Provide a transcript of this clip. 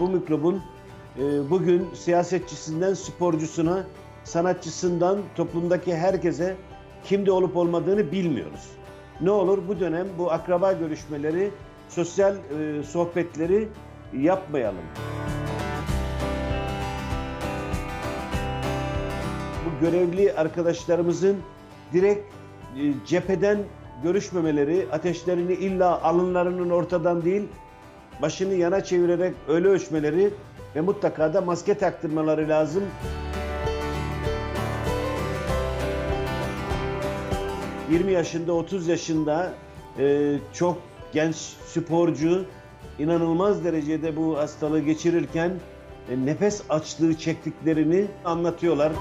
bu mikrobun e, bugün siyasetçisinden sporcusuna, sanatçısından toplumdaki herkese kimde olup olmadığını bilmiyoruz. Ne olur bu dönem bu akraba görüşmeleri, sosyal e, sohbetleri yapmayalım. Bu görevli arkadaşlarımızın direkt e, cepheden görüşmemeleri, ateşlerini illa alınlarının ortadan değil, başını yana çevirerek öyle ölçmeleri ve mutlaka da maske taktırmaları lazım. ...20 yaşında, 30 yaşında e, çok genç sporcu inanılmaz derecede bu hastalığı geçirirken e, nefes açlığı çektiklerini anlatıyorlar.